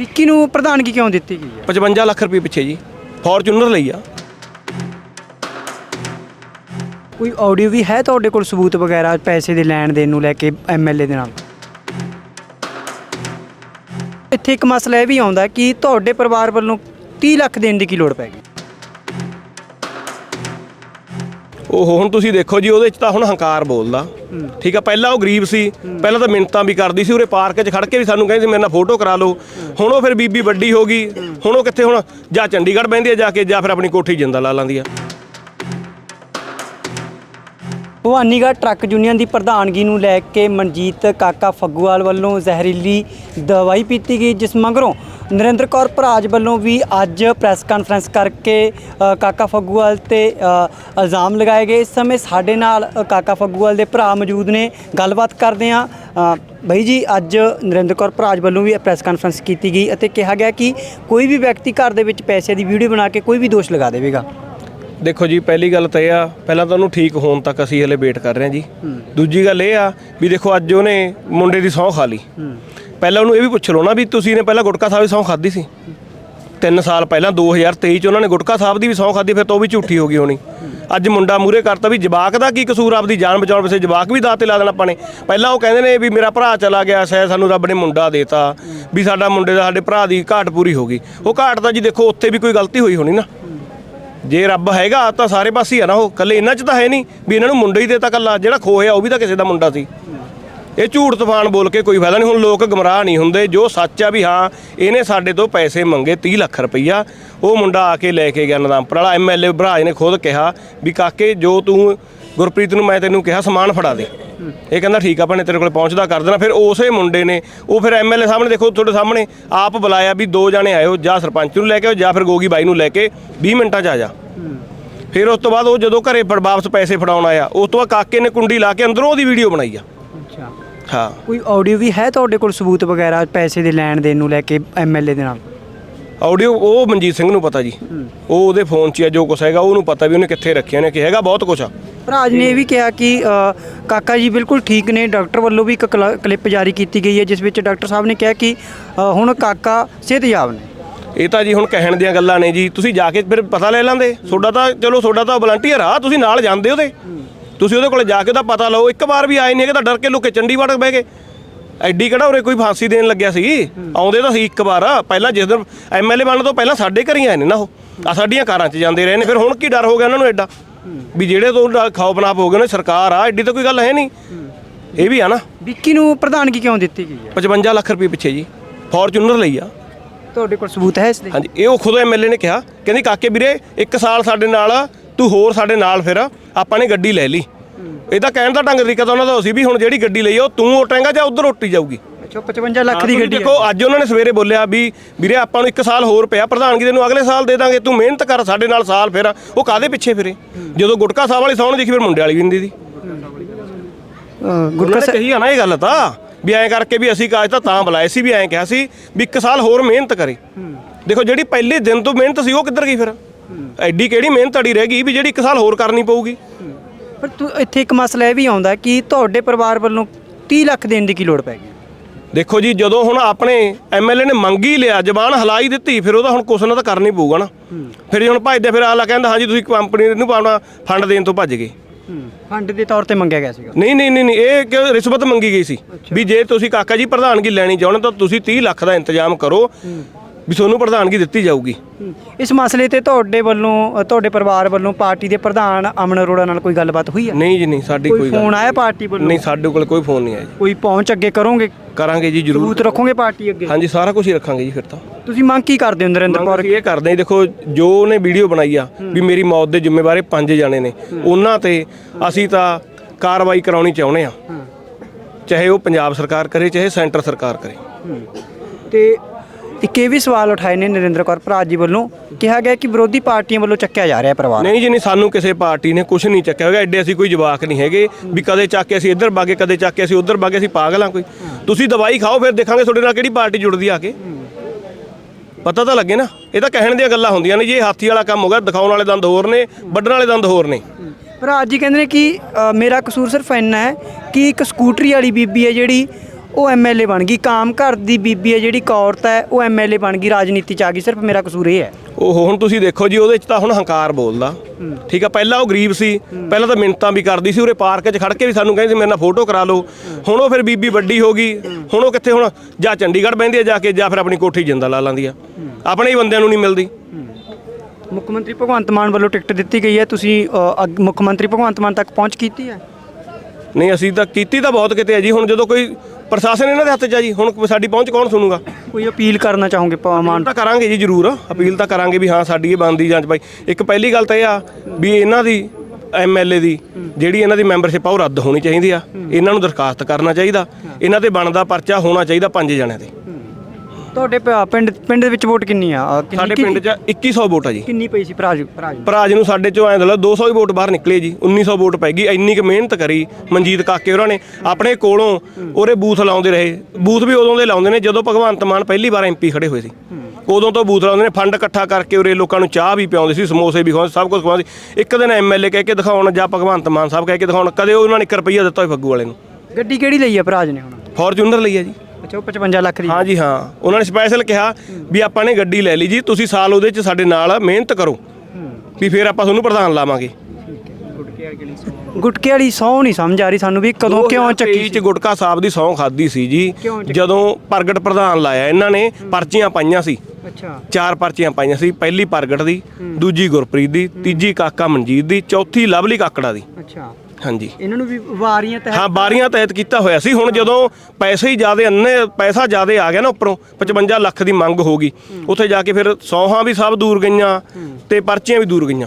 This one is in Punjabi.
ਵਿੱਕੀ ਨੂੰ ਪ੍ਰਧਾਨਗੀ ਕਿਉਂ ਦਿੱਤੀ ਗਈ ਹੈ? 55 ਲੱਖ ਰੁਪਏ ਪਿੱਛੇ ਜੀ ਫੋਰਚੂਨਰ ਲਈ ਆ। ਕੋਈ ਆਡੀਓ ਵੀ ਹੈ ਤੁਹਾਡੇ ਕੋਲ ਸਬੂਤ ਵਗੈਰਾ ਪੈਸੇ ਦੇ ਲੈਣ ਦੇਣ ਨੂੰ ਲੈ ਕੇ ਐਮਐਲਏ ਦੇ ਨਾਲ? ਇੱਥੇ ਇੱਕ ਮਸਲਾ ਇਹ ਵੀ ਆਉਂਦਾ ਕਿ ਤੁਹਾਡੇ ਪਰਿਵਾਰ ਵੱਲੋਂ 30 ਲੱਖ ਦੇਣ ਦੀ ਕੀ ਲੋੜ ਪੈ ਗਈ? ਉਹ ਹੁਣ ਤੁਸੀਂ ਦੇਖੋ ਜੀ ਉਹਦੇ ਚ ਤਾਂ ਹੁਣ ਹੰਕਾਰ ਬੋਲਦਾ। ਠੀਕ ਆ ਪਹਿਲਾਂ ਉਹ ਗਰੀਬ ਸੀ ਪਹਿਲਾਂ ਤਾਂ ਮਿੰਤਾਂ ਵੀ ਕਰਦੀ ਸੀ ਉਰੇ ਪਾਰਕ 'ਚ ਖੜ ਕੇ ਵੀ ਸਾਨੂੰ ਕਹਿੰਦੀ ਸੀ ਮੇਰੇ ਨਾਲ ਫੋਟੋ ਕਰਾ ਲਓ। ਹੁਣ ਉਹ ਫਿਰ ਬੀਬੀ ਵੱਡੀ ਹੋ ਗਈ ਹੁਣ ਉਹ ਕਿੱਥੇ ਹੁਣ ਜਾਂ ਚੰਡੀਗੜ੍ਹ ਬਹਿੰਦੀ ਆ ਜਾ ਕੇ ਜਾਂ ਫਿਰ ਆਪਣੀ ਕੋਠੀ ਜਿੰਦਾ ਲਾ ਲਾਂਦੀ ਆ। ਭਵਾਨੀਗੜ੍ਹ ਟਰੱਕ ਯੂਨੀਅਨ ਦੀ ਪ੍ਰਧਾਨਗੀ ਨੂੰ ਲੈ ਕੇ ਮਨਜੀਤ ਕਾਕਾ ਫੱਗੂਵਾਲ ਵੱਲੋਂ ਜ਼ਹਿਰੀਲੀ ਦਵਾਈ ਪੀਤੀ ਗਈ ਜਿਸ ਮਗਰੋਂ ਨਰਿੰਦਰ ਕੌਰ ਭਰਾਜ ਵੱਲੋਂ ਵੀ ਅੱਜ ਪ੍ਰੈਸ ਕਾਨਫਰੰਸ ਕਰਕੇ ਕਾਕਾ ਫੱਗੂਵਾਲ ਤੇ ਇਲਜ਼ਾਮ ਲਗਾਏ ਗਏ। ਇਸ ਸਮੇਂ ਸਾਡੇ ਨਾਲ ਕਾਕਾ ਫੱਗੂਵਾਲ ਦੇ ਭਰਾ ਮੌਜੂਦ ਨੇ। ਗੱਲਬਾਤ ਕਰਦੇ ਹਾਂ। ਅ, ਬਾਈ ਜੀ ਅੱਜ ਨਰਿੰਦਰ ਕੌਰ ਭਰਾਜ ਵੱਲੋਂ ਵੀ ਪ੍ਰੈਸ ਕਾਨਫਰੰਸ ਕੀਤੀ ਗਈ ਅਤੇ ਕਿਹਾ ਗਿਆ ਕਿ ਕੋਈ ਵੀ ਵਿਅਕਤੀ ਘਰ ਦੇ ਵਿੱਚ ਪੈਸੇ ਦੀ ਵੀਡੀਓ ਬਣਾ ਕੇ ਕੋਈ ਵੀ ਦੋਸ਼ ਲਗਾ ਦੇਵੇਗਾ। ਦੇਖੋ ਜੀ ਪਹਿਲੀ ਗੱਲ ਤਾਂ ਇਹ ਆ ਪਹਿਲਾਂ ਤਾਂ ਉਹਨੂੰ ਠੀਕ ਹੋਣ ਤੱਕ ਅਸੀਂ ਹਲੇ ਵੇਟ ਕਰ ਰਹੇ ਹਾਂ ਜੀ। ਦੂਜੀ ਗੱਲ ਇਹ ਆ ਵੀ ਦੇਖੋ ਅੱਜ ਉਹਨੇ ਮੁੰਡੇ ਦੀ ਸਹੁੰ ਖਾ ਲਈ। ਪਹਿਲਾਂ ਉਹਨੂੰ ਇਹ ਵੀ ਪੁੱਛ ਲਓ ਨਾ ਵੀ ਤੁਸੀਂ ਨੇ ਪਹਿਲਾਂ ਗੁਟਕਾ ਸਾਹਿਬ ਦੀ ਸਹੁੰ ਖਾਧੀ ਸੀ? 3 ਸਾਲ ਪਹਿਲਾਂ 2023 ਚ ਉਹਨਾਂ ਨੇ ਗੁਟਕਾ ਸਾਹਿਬ ਦੀ ਵੀ ਸਹੁੰ ਖਾਧੀ ਫਿਰ ਤਾਂ ਉਹ ਵੀ ਝੂਠੀ ਹੋ ਗਈ ਹੋਣੀ। ਅੱਜ ਮੁੰਡਾ ਮੂਰੇ ਕਰਤਾ ਵੀ ਜਵਾਕ ਦਾ ਕੀ ਕਸੂਰ ਆਪਦੀ ਜਾਨ ਬਚਾਉਣ ਪਿੱਛੇ ਜਵਾਕ ਵੀ ਦਾਅ ਤੇ ਲਾ ਦੇਣਾ ਆਪਾਂ ਨੇ। ਪਹਿਲਾਂ ਉਹ ਕਹਿੰਦੇ ਨੇ ਵੀ ਮੇਰਾ ਭਰਾ ਚਲਾ ਗਿਆ ਸ਼ਾਇਦ ਸਾਨੂੰ ਰੱਬ ਨੇ ਮੁੰਡਾ ਦੇਤਾ ਵੀ ਸਾਡਾ ਮੁੰਡੇ ਦਾ ਸਾਡੇ ਭਰਾ ਦੀ ਘਾਟ ਪੂਰੀ ਹੋ ਗਈ। ਉਹ ਘਾਟ ਤਾਂ ਜੀ ਦੇਖੋ ਉੱਥੇ ਵੀ ਕੋਈ ਗਲਤੀ ਹੋਈ ਹੋਣੀ ਨਾ। ਜੇ ਰੱਬ ਹੈਗਾ ਤਾਂ ਸਾਰੇ ਪਾਸੇ ਹੀ ਆ ਨਾ ਉਹ। ਕੱਲੇ ਇਹਨਾਂ 'ਚ ਤਾਂ ਹੈ ਨਹੀਂ ਵੀ ਇਹਨਾਂ ਨੂੰ ਮੁੰਡਾ ਹੀ ਦੇਤਾ ਕੱਲਾ ਜਿਹੜਾ ਖੋਇਆ ਉਹ ਵੀ ਤਾਂ ਕਿਸੇ ਦਾ ਮੁੰਡਾ ਸੀ। ਇਹ ਝੂਠ ਤੂਫਾਨ ਬੋਲ ਕੇ ਕੋਈ ਫਾਇਦਾ ਨਹੀਂ। ਹੁਣ ਲੋਕ ਗਮਰਾਹ ਨਹੀਂ ਹੁੰਦੇ। ਜੋ ਸੱਚ ਆ ਵੀ ਹਾਂ, ਇਹਨੇ ਸਾਡੇ ਤੋਂ ਪੈਸੇ ਮੰਗੇ 30 ਲੱਖ ਰੁਪਈਆ। ਉਹ ਮੁੰਡਾ ਆ ਕੇ ਲੈ ਕੇ ਗਿਆ ਨਦਾਮਪੁਰ ਵਾਲਾ। ਐਮਐਲਏ ਭਰਾਜ ਨੇ ਖੁਦ ਕਿਹਾ ਵੀ ਕਾਕੇ, ਜੋ ਤੂੰ ਗੁਰਪ੍ਰੀਤ ਨੂੰ ਮੈਂ ਤੈਨੂੰ ਕਿਹਾ ਸਮਾਨ ਫੜਾ ਦੇ। ਇਹ ਕਹਿੰਦਾ ਠੀਕ ਆ ਭਣੇ ਤੇਰੇ ਕੋਲ ਪਹੁੰਚਦਾ ਕਰ ਦੇਣਾ। ਫਿਰ ਉਸੇ ਮੁੰਡੇ ਨੇ ਉਹ ਫਿਰ ਐਮਐਲਏ ਸਾਹਮਣੇ ਦੇਖੋ ਤੁਹਾਡੇ ਸਾਹਮਣੇ ਆਪ ਬੁਲਾਇਆ ਵੀ ਦੋ ਜਾਣੇ ਆਇਓ ਜਾਂ ਸਰਪੰਚ ਨੂੰ ਲੈ ਕੇ ਆਓ ਜਾਂ ਫਿਰ ਗੋਗੀ ਬਾਈ ਨੂੰ ਲੈ ਕੇ 20 ਮਿੰਟਾਂ 'ਚ ਆ ਜਾ। ਫਿਰ ਉਸ ਤੋਂ ਬਾਅਦ ਉਹ ਜਦੋਂ ਘਰੇ ਫੜ ਵਾਪਸ ਪੈਸੇ ਫੜਾਉਣ ਆਇਆ ਉਸ ਤੋਂ ਬਾਅਦ ਕਾਕੇ ਨੇ ਕੁੰਡੀ ਲਾ ਕੇ ਅੰਦਰੋਂ ਉਹਦੀ ਵੀਡੀਓ ਬਣਾਈ ਆ। ਅੱਛਾ। ਹਾਂ। ਕੋਈ ਆਡੀਓ ਵੀ ਹੈ ਤੁਹਾਡੇ ਕੋਲ ਸਬੂਤ ਵਗੈਰਾ ਪੈਸੇ ਦੇ ਲੈਣ ਦੇਣ ਨੂੰ ਲੈ ਕੇ ਐਮਐਲਏ ਦੇ ਨਾਲ? ਆਡੀਓ ਉਹ ਮਨਜੀਤ ਸਿੰਘ ਨੂੰ ਪਤਾ ਜੀ। ਉਹ ਉਹਦੇ ਫੋਨ 'ਚ ਆ ਜੋ ਕੁਛ ਹੈਗਾ ਉਹਨੂੰ ਪਤਾ ਵੀ ਉਹਨੇ ਕਿੱਥੇ ਰੱਖਿਆ ਨੇ ਕਿ ਹੈਗਾ ਬਹੁਤ ਕੁਛ ਆ। ਭਰਾਜ ਨੇ ਇਹ ਵੀ ਕਿਹਾ ਕਿ ਅ, ਕਾਕਾ ਜੀ ਬਿਲਕੁਲ ਠੀਕ ਨੇ ਡਾਕਟਰ ਵੱਲੋਂ ਵੀ ਇੱਕ ਕਲਾ- ਕਲਿੱਪ ਜਾਰੀ ਕੀਤੀ ਗਈ ਹੈ ਜਿਸ ਵਿੱਚ ਡਾਕਟਰ ਸਾਹਿਬ ਨੇ ਕਿਹਾ ਕਿ ਅ, ਹੁਣ ਕਾਕਾ ਸਿਹਤਯਾਬ ਨੇ। ਇਹ ਤਾਂ ਜੀ ਹੁਣ ਕਹਿਣ ਦੀਆਂ ਗੱਲਾਂ ਨੇ ਜੀ ਤੁਸੀਂ ਜਾ ਕੇ ਫਿਰ ਪਤਾ ਲੈ ਲੈਂਦੇ। ਤੁਹਾਡਾ ਤਾਂ ਚਲੋ ਤੁਹਾਡਾ ਤਾਂ ਵਲੰਟੀਅਰ ਆ ਤੁਸੀਂ ਨਾਲ ਜਾਂਦੇ ਉਹਦੇ। ਤੁਸੀਂ ਉਹਦੇ ਕੋਲ ਜਾ ਕੇ ਉਹਦਾ ਪਤਾ ਲਓ। ਇੱਕ ਵਾਰ ਵੀ ਆਏ ਨਹੀਂ ਹੈਗੇ ਤਾਂ ਡਰ ਕੇ ਲੁਕੇ ਚੰਡੀਗੜ੍ਹ ਬਹਿ ਗਏ ਐਡੀ ਕਿਹੜਾ ਉਰੇ ਕੋਈ ਫਾਂਸੀ ਦੇਣ ਲੱਗਿਆ ਸੀ? ਆਉਂਦੇ ਤਾਂ ਸੀ ਇੱਕ ਵਾਰ। ਪਹਿਲਾਂ ਜਿਸ ਦਿਨ ਐਮਐਲਏ ਬਣਨ ਤੋਂ ਪਹਿਲਾਂ ਸਾਡੇ ਘਰ ਹੀ ਆਏ ਨੇ ਨਾ ਉਹ। ਆ ਸਾਡੀਆਂ ਕਾਰਾਂ 'ਚ ਜਾਂਦੇ ਰਹੇ ਨੇ। ਫਿਰ ਹੁਣ ਕੀ ਡਰ ਹੋ ਗਿਆ ਉਹਨਾਂ ਨੂੰ ਐਡਾ? ਵੀ ਜਿਹੜੇ ਤੋਂ ਖਾਓ ਬਨਾਪ ਹੋ ਗਏ ਨੇ ਸਰਕਾਰ ਆ ਐਡੀ ਤਾਂ ਕੋਈ ਗੱਲ ਹੈ ਨਹੀਂ। ਇਹ ਵੀ ਆ ਨਾ। ਵਿੱਕੀ ਨੂੰ ਪ੍ਰਧਾਨਗੀ ਕਿਉਂ ਦਿੱਤੀ ਗਈ ਹੈ? 55 ਲੱਖ ਰੁਪਏ ਪਿੱਛੇ ਜੀ ਫੋਰਚੂਨਰ ਲਈ ਆ। ਤੁਹਾਡੇ ਕੋਲ ਸਬੂਤ ਹੈ ਇਸ ਦੇ? ਹਾਂਜੀ ਇਹ ਉਹ ਖੁਦ ਐਮਐਲਏ ਨੇ ਕਿਹਾ। ਕਹਿੰਦੀ ਕਾਕੇ ਵੀਰੇ ਇੱਕ ਸਾਲ ਸਾਡੇ ਨਾਲ ਤੂੰ ਹੋਰ ਸਾਡੇ ਨਾਲ ਫਿਰ ਆਪਾਂ ਨੇ ਗੱਡੀ ਲੈ ਲਈ। ਇਹਦਾ ਕਹਿਣ ਦਾ ਢੰਗ ਤਰੀਕਾ ਤਾਂ ਉਹਨਾਂ ਦਾ ਸੀ ਵੀ ਹੁਣ ਜਿਹੜੀ ਗੱਡੀ ਲਈ ਉਹ ਤੂੰ ਉਟੇਂਗਾ ਜਾਂ ਉਧਰ ਉੱਟੀ ਜਾਊਗੀ। ਅੱਛਾ 55 ਲੱਖ ਦੀ ਗੱਡੀ ਦੇਖੋ ਅੱਜ ਉਹਨਾਂ ਨੇ ਸਵੇਰੇ ਬੋਲਿਆ ਵੀ ਵੀਰੇ ਆਪਾਂ ਨੂੰ ਇੱਕ ਸਾਲ ਹੋਰ ਪਿਆ ਪ੍ਰਧਾਨਗੀ ਤੈਨੂੰ ਅਗਲੇ ਸਾਲ ਦੇ ਦਾਂਗੇ ਤੂੰ ਮਿਹਨਤ ਕਰ ਸਾਡੇ ਨਾਲ ਸਾਲ ਫਿਰ ਉਹ ਕਾਦੇ ਪਿੱਛੇ ਫਿਰੇ? ਜਦੋਂ ਗੁਟਕਾ ਸਾਹਿਬ ਵਾਲੀ ਸੌਣ ਦੇਖੀ ਫਿਰ ਮੁੰਡੇ ਵਾਲੀ ਵੀ ਨਹੀਂ ਦੀ ਸਾਹਿਬ ਕਹੀ ਆ ਨਾ ਇਹ ਗੱਲ ਤਾਂ ਵੀ ਐਂ ਕਰਕੇ ਵੀ ਅਸੀਂ ਕਾਜ ਤਾਂ ਤਾਂ ਬੁਲਾਏ ਸੀ ਵੀ ਐਂ ਕਿਹਾ ਸੀ ਵੀ ਇੱਕ ਸਾਲ ਹੋਰ ਮਿਹਨਤ ਕਰੇ। ਦੇਖੋ ਜਿਹੜੀ ਪਹਿਲੇ ਦਿਨ ਤੋਂ ਮਿਹਨਤ ਸੀ ਉਹ ਕਿੱਧਰ ਗਈ ਫਿਰ? ਐਡੀ ਕਿਹੜੀ ਮਿਹਨਤ ਅੜੀ ਰਹਿ ਗਈ ਵੀ ਜਿਹੜੀ ਇੱਕ ਸਾਲ ਹੋਰ ਕਰਨੀ ਪਊਗੀ? ਪਰ ਤੂੰ ਇੱਥੇ ਇੱਕ ਮਸਲਾ ਇਹ ਵੀ ਆਉਂਦਾ ਕਿ ਤੁਹਾਡੇ ਪਰਿਵਾਰ ਵੱਲੋਂ 30 ਲੱਖ ਦੇਣ ਦੀ ਕੀ ਲੋੜ ਪੈ ਗਈ? ਦੇਖੋ ਜੀ ਜਦੋਂ ਹੁਣ ਆਪਣੇ ਐਮਐਲਏ ਨੇ ਮੰਗੀ ਲਿਆ ਜ਼ਬਾਨ ਹਲਾਈ ਦਿੱਤੀ ਫਿਰ ਉਹਦਾ ਹੁਣ ਕੁਛ ਨਾ ਤਾਂ ਕਰਨੀ ਪਊਗਾ ਨਾ। ਫਿਰ ਜੇ ਹੁਣ ਭੱਜਦੇ ਫਿਰ ਆਲਾ ਕਹਿੰਦਾ ਹਾਂਜੀ ਤੁਸੀਂ ਕੰਪਨੀ ਨੂੰ ਪਾਉਣਾ ਫੰਡ ਦੇਣ ਤੋਂ ਭੱਜ ਗਏ। ਫੰਡ ਦੇ ਤੌਰ ਤੇ ਮੰਗਿਆ ਗਿਆ ਸੀਗਾ। ਨਹੀਂ ਨਹੀਂ ਨਹੀਂ ਨਹੀਂ, ਇਹ ਕਿ ਰਿਸ਼ਵਤ ਮੰਗੀ ਗਈ ਸੀ। ਵੀ ਜੇ ਤੁਸੀਂ ਕਾਕਾ ਜੀ ਪ੍ਰਧਾਨਗੀ ਲੈਣੀ ਚਾਹੁੰਦੇ ਤਾਂ ਤੁਸੀਂ 30 ਲੱਖ ਦਾ ਇੰਤਜ਼ਾਮ ਕਰੋ। ਵੀ ਤੁਹਾਨੂੰ ਪ੍ਰਧਾਨਗੀ ਦਿੱਤੀ ਜਾਊਗੀ। ਇਸ ਮਸਲੇ ਤੇ ਤੁਹਾਡੇ ਵੱਲੋਂ ਅ, ਤੁਹਾਡੇ ਪਰਿਵਾਰ ਵੱਲੋਂ ਪਾਰਟੀ ਦੇ ਪ੍ਰਧਾਨ ਅਮਨ ਅਰੋੜਾ ਨਾਲ ਕੋਈ ਗੱਲਬਾਤ ਹੋਈ ਹੈ? ਨਹੀਂ ਜੀ ਨਹੀਂ ਸਾਡੀ ਕੋਈ ਕੋਈ ਗੱਲ ਫੋਨ ਆਇਆ ਪਾਰਟੀ ਵੱਲੋਂ? ਨਹੀਂ ਸਾਡੇ ਕੋਲ ਕੋਈ ਫੋਨ ਨਹੀਂ ਆਇਆ ਜੀ। ਕੋਈ ਪਹੁੰਚ ਅੱਗੇ ਕਰੋਗੇ? ਕਰਾਂਗੇ ਜੀ ਜ਼ਰੂਰ ਸਬੂਤ ਰੱਖੋਗੇ ਪਾਰਟੀ ਅੱਗੇ? ਹਾਂਜੀ ਸਾਰਾ ਕੁਝ ਹੀ ਰੱਖਾਂਗੇ ਜੀ ਫਿਰ ਤਾਂ। ਤੁਸੀਂ ਮੰਗ ਕੀ ਕਰਦੇ ਹੋ ਨਰਿੰਦਰ ਕੌਰ? ਅਸੀਂ ਇਹ ਕਰਦੇ ਹਾਂ ਦੇਖੋ ਜੋ ਉਹਨੇ ਵੀਡੀਓ ਬਣਾਈ ਆ ਵੀ ਮੇਰੀ ਮੌਤ ਦੇ ਜ਼ਿੰਮੇਵਾਰ ਪੰਜ ਜਾਣੇ ਨੇ। ਉਹਨਾਂ ਤੇ ਅਸੀਂ ਤਾਂ ਕਾਰਵਾਈ ਕਰਾਉਣੀ ਚਾਹੁੰਦੇ ਆ ਚਾਹੇ ਉਹ ਪੰਜਾਬ ਸਰਕਾਰ ਕਰੇ ਚਾਹੇ ਸੈਂਟਰ ਸਰਕਾਰ ਕਰੇ। ਤੇ ਇੱਕ ਇਹ ਵੀ ਸਵਾਲ ਉਠਾਏ ਨੇ ਨਰਿੰਦਰ ਕੌਰ ਭਰਾ ਜੀ ਵੱਲੋਂ। ਕਿਹਾ ਗਿਆ ਕਿ ਵਿਰੋਧੀ ਪਾਰਟੀਆਂ ਵੱਲੋਂ ਚੱਕਿਆ ਜਾ ਰਿਹਾ ਪਰਿਵਾਰ ਨਹੀਂ ਜੀ ਨਹੀਂ ਸਾਨੂੰ ਕਿਸੇ ਪਾਰਟੀ ਨੇ ਕੁਝ ਨਹੀਂ ਚੱਕਿਆ। ਹੋਗਾ ਐਡੇ ਅਸੀਂ ਕੋਈ ਜਵਾਕ ਨਹੀਂ ਹੈਗੇ ਵੀ ਕਦੇ ਚੱਕ ਕੇ ਅਸੀਂ ਇੱਧਰ ਬਾਗੇ ਕਦੇ ਚੱਕ ਕੇ ਅਸੀਂ ਉੱਧਰ ਬਾਗੇ ਅਸੀਂ ਪਾਗਲ ਕੋਈ। ਤੁਸੀਂ ਦਵਾਈ ਖਾਓ ਫਿਰ ਦੇਖਾਂਗੇ ਤੁਹਾਡੇ ਨਾਲ ਕਿਹੜੀ ਪਾਰਟੀ ਜੁੜਦੀ ਆ ਕੇ। ਪਤਾ ਤਾਂ ਲੱਗੇ ਨਾ। ਇਹ ਤਾਂ ਕਹਿਣ ਦੀਆਂ ਗੱਲਾਂ ਹੁੰਦੀਆਂ ਨੇ ਜੀ ਹਾਥੀ ਵਾਲਾ ਕੰਮ ਹੋ ਗਿਆ ਦਿਖਾਉਣ ਵਾਲੇ ਦੰਦ ਹੋਰ ਨੇ ਵੱਢਣ ਵਾਲੇ ਦੰਦ ਹੋਰ ਨੇ। ਭਰਾ ਜੀ ਕਹਿੰਦੇ ਨੇ ਕਿ ਮੇਰਾ ਕਸੂਰ ਸਿਰਫ ਇੰਨਾ ਹੈ ਕਿ ਇੱਕ ਸਕੂਟਰੀ ਵਾਲੀ ਬੀਬੀ ਹੈ ਜਿਹੜੀ ਉਹ ਐਮਐਲਏ ਬਣ ਗਈ। ਕਾਮ ਘਰ ਦੀ ਬੀਬੀ ਹੈ ਜਿਹੜੀ ਇੱਕ ਔਰਤ ਹੈ ਉਹ ਐਮਐਲਏ ਬਣ ਗਈ। ਰਾਜਨੀਤੀ ਚ ਆ ਗਈ। ਸਿਰਫ ਮੇਰਾ ਕਸੂਰ ਇਹ ਹੈ। ਉਹ ਹੁਣ ਤੁਸੀਂ ਦੇਖੋ ਜੀ ਉਹਦੇ ਚ ਤਾਂ ਹੁਣ ਹੰਕਾਰ ਬੋਲਦਾ। ਠੀਕ ਆ ਪਹਿਲਾਂ ਉਹ ਗਰੀਬ ਸੀ। ਪਹਿਲਾਂ ਤਾਂ ਮਿੰਤਾਂ ਵੀ ਕਰਦੀ ਸੀ। ਉਰੇ ਪਾਰਕ 'ਚ ਖੜ ਕੇ ਵੀ ਸਾਨੂੰ ਕਹਿੰਦੀ ਸੀ ਮੇਰੇ ਨਾਲ ਫੋਟੋ ਕਰਾ ਲਓ। ਹੁਣ ਉਹ ਫਿਰ ਬੀਬੀ ਵੱਡੀ ਹੋ ਗਈ। ਹੁਣ ਉਹ ਕਿੱਥੇ ਹੁਣ? ਜਾਂ ਚੰਡੀਗੜ੍ਹ ਬਹਿੰਦੀ ਆ ਜਾ ਕੇ ਜਾਂ ਫਿਰ ਆਪਣੀ ਕੋਠੀ ਜਿੰਦਾ ਲਾ ਲਾਂਦੀ ਆ। ਆਪਣੇ ਹੀ ਬੰਦਿਆਂ ਨੂੰ ਨਹੀਂ ਮਿਲਦੀ। ਮੁੱਖ ਮੰਤਰੀ ਭਗਵੰਤ ਮਾਨ ਵੱਲੋਂ ਟਿਕਟ ਦਿੱਤੀ ਗਈ ਹੈ। ਤੁਸੀਂ ਅ, ਅੱਗ- ਮੁੱਖ ਮੰਤਰੀ ਭਗਵੰਤ ਮਾਨ ਤੱਕ ਪਹੁੰਚ ਕੀਤੀ ਹੈ? ਨਹੀਂ ਅਸੀਂ ਤਾਂ ਕੀਤੀ ਤਾਂ ਬਹੁਤ ਕਿਤੇ ਆ ਜੀ ਹੁਣ ਜਦੋਂ ਕੋਈ ਪ੍ਰਸ਼ਾਸਨ ਇਹਨਾਂ ਦੇ ਹੱਥ 'ਚ ਆ ਜੀ ਹੁਣ ਸਾਡੀ ਪਹੁੰਚ ਕੌਣ ਸੁਣੂਗਾ? ਕੋਈ ਅਪੀਲ ਕਰਨਾ ਚਾਹੋਗੇ ਪ- ਮਾਨ ਮਾਨ ਤਾਂ ਕਰਾਂਗੇ ਜੀ ਜ਼ਰੂਰ ਅਪੀਲ ਤਾਂ ਕਰਾਂਗੇ ਵੀ ਹਾਂ ਸਾਡੀ ਇਹ ਬਣਦੀ ਜਾਂਚ ਭਾਈ ਇੱਕ ਪਹਿਲੀ ਗੱਲ ਤਾਂ ਇਹ ਆ ਵੀ ਇਹਨਾਂ ਦੀ ਐਮਐਲਏ ਦੀ ਜਿਹੜੀ ਇਹਨਾਂ ਦੀ ਮੈਂਬਰਸ਼ਿਪ ਆ ਉਹ ਰੱਦ ਹੋਣੀ ਚਾਹੀਦੀ ਆ। ਇਹਨਾਂ ਨੂੰ ਦਰਖਾਸਤ ਕਰਨਾ ਚਾਹੀਦਾ। ਇਹਨਾਂ ਤੇ ਬਣਦਾ ਪਰਚਾ ਹੋਣਾ ਚਾਹੀਦਾ ਪੰਜ ਜਣਿਆਂ ਤੇ। ਤੁਹਾਡੇ ਪ- ਪਿੰਡ ਪਿੰਡ ਦੇ ਵਿੱਚ ਵੋਟ ਕਿੰਨੀ ਆ? ਕਿੰਨੀ- ਸਾਡੇ ਪਿੰਡ 'ਚ 2100 ਵੋਟ ਆ ਜੀ। ਕਿੰਨੀ ਪਈ ਸੀ? ਭਰਾਜ ਭਰਾਜ ਭਰਾਜ ਨੂੰ ਸਾਡੇ ਚੋਂ ਐਂ ਦੱਲੋ 200 ਹੀ ਵੋਟ ਬਾਹਰ ਨਿਕਲੇ ਜੀ 1900 ਵੋਟ ਪੈ ਗਈ ਇੰਨੀ ਕੁ ਮਿਹਨਤ ਕਰੀ ਮਨਜੀਤ ਕਾਕੇ ਹੋਰਾਂ ਨੇ। ਆਪਣੇ ਕੋਲੋਂ ਉਹਰੇ ਬੂਥ ਲਾਉਂਦੇ ਰਹੇ। ਬੂਥ ਵੀ ਉਦੋਂ ਦੇ ਲਾਉਂਦੇ ਨੇ ਜਦੋਂ ਭਗਵੰਤ ਮਾਨ ਪਹਿਲੀ ਵਾਰ ਐਮਪੀ ਖੜੇ ਹੋਏ ਸੀ। ਉਦੋਂ ਤੋਂ ਬੂਥ ਲਾਉਂਦੇ ਨੇ ਫੰਡ ਇਕੱਠਾ ਕਰਕੇ ਉਰੇ ਲੋਕਾਂ ਨੂੰ ਚਾਹ ਵੀ ਪਿਆਉਂਦੇ ਸੀ ਸਮੋਸੇ ਵੀ ਖਵਾਉਂਦੇ ਸਭ ਕੁਝ ਖਵਾਉਂਦੇ ਸੀ। ਇੱਕ ਦਿਨ ਐਮਐਲਏ ਕਹਿ ਕੇ ਦਿਖਾਉਣ ਜਾਂ ਭਗਵੰਤ ਮਾਨ ਸਾਹਿਬ ਕਹਿ ਕੇ ਦਿਖਾਉਣ ਕਦੇ ਉਹਨਾਂ ਨੇ 1 ਰੁਪਈਆ ਦਿੱਤਾ ਹੋਵੇ ਫੱਗੂ ਵਾਲੇ ਨੂੰ। ਗੱਡੀ ਕਿਹੜੀ ਲਈ ਆ? ਭਰਾਜ ਨੇ ਹੁਣ। ਫੋਰਚੂਨਰ ਲਈ ਆ ਜੀ। ਅੱਛਾ ਉਹ 55 ਲੱਖ ਦੀ। ਹਾਂ ਜੀ ਹਾਂ। ਉਹਨਾਂ ਨੇ ਸਪੈਸ਼ਲ ਕਿਹਾ ਵੀ ਆਪਾਂ ਨੇ ਗੱਡੀ ਲੈ ਲਈ ਜੀ ਤੁਸੀਂ ਸਾਲ ਉਹਦੇ 'ਚ ਸਾਡੇ ਨਾਲ ਮਿਹਨਤ ਕਰੋ। ਵੀ ਫਿਰ ਆਪਾਂ ਤੁਹਾਨੂੰ ਪ੍ਰਧਾਨ ਲਾਵਾਂਗੇ। ਗੁਟਕੇ ਵਾਲੀ ਸੌ ਨਹੀਂ ਸਮਝ ਆ ਰਹੀ ਸਾਨੂੰ ਵੀ ਕਦੋਂ ਕਿਉਂ ਚੱਕੀ 2023 ਚ ਗੁਟਕਾ ਸਾਹਿਬ ਦੀ ਸੌਂ ਖਾਦੀ ਸੀ ਜੀ? ਜਦੋਂ ਪ੍ਰਗਟ ਪ੍ਰਧਾਨ ਲਾਇਆ ਇਹਨਾਂ ਨੇ ਪਰਚੀਆਂ ਪਾਈਆਂ ਸੀ। ਅੱਛਾ। ਚਾਰ ਪਰਚੀਆਂ ਪਾਈਆਂ ਸੀ ਪਹਿਲੀ ਪ੍ਰਗਟ ਦੀ ਦੂਜੀ ਗੁਰਪ੍ਰੀਤ ਦੀ ਤੀਜੀ ਕਾਕਾ ਮਨਜੀਤ ਦੀ ਚੌਥੀ ਲਵਲੀ ਕਾਕੜਾ ਦੀ। ਅੱਛਾ। ਹਾਂਜੀ। ਇਹਨਾਂ ਨੂੰ ਵੀ ਵਾਰੀਆਂ ਤਹਿਤ ਹਾਂ ਬਾਰੀਆਂ ਤਹਿਤ ਕੀਤਾ ਹੋਇਆ ਸੀ। ਹੁਣ ਜਦੋਂ ਪੈਸੇ ਹੀ ਜ਼ਿਆਦੇ ਅੰਨੇ ਪੈਸਾ ਜ਼ਿਆਦੇ ਆ ਗਿਆ ਨਾ ਉੱਪਰੋਂ 55 ਲੱਖ ਦੀ ਮੰਗ ਹੋ ਗਈ। ਉੱਥੇ ਜਾ ਕੇ ਫਿਰ ਸੌਹਾਂ ਵੀ ਸਭ ਦੂਰ ਗਈਆਂ ਤੇ ਪਰਚੀਆਂ ਵੀ ਦੂਰ ਗਈਆਂ।